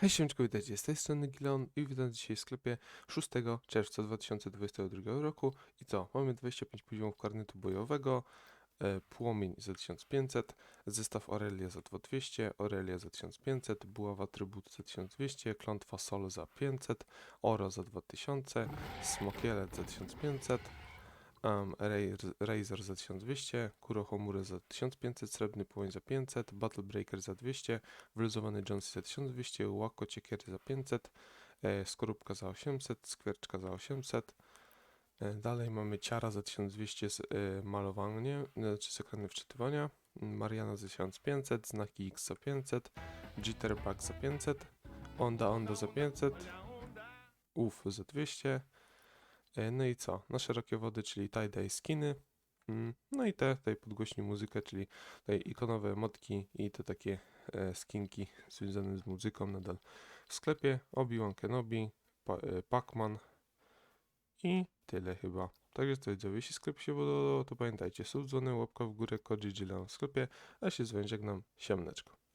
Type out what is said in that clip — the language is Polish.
Hej, siemczko, witajcie, z tej strony Gilon i witam dzisiaj w sklepie 6 czerwca 2022 roku. I co? Mamy 25 poziomów karnetu bojowego, e, płomień za 1500, zestaw Aurelia za 2200, Aurelia za 1500, buława trybut za 1200, klątwa Sol za 500, Oro za 2000, smokielet za 1500, um, Raz- Razor za 1200, Kurohomury za 1500, Srebrny Płomień za 500, Battle Breaker za 200, Wyluzowany Jones za 1200, Łako Ciekiery za 500, e, Skorupka za 800, Skwierczka za 800. E, dalej mamy Ciara za 1200 z e, malowanie, znaczy z ekranu wczytywania, Mariana za 1500, Znaki X za 500, Jitterbug za 500, Onda Onda za 500, UF za 200. E, no i co? Na szerokie wody, czyli tie-dye skiny. Mm, No i te, tutaj podgłośni muzykę, czyli tutaj ikonowe motki i te takie e, skinki związane z muzyką nadal w sklepie. Obi-Wan Kenobi, e, Pac-Man i tyle chyba. Także to widzowie, jeśli sklep się podobał, to pamiętajcie, sub dzwony, łapka w górę, kod GG Leon w sklepie, a się z wami żegnam, siemneczko.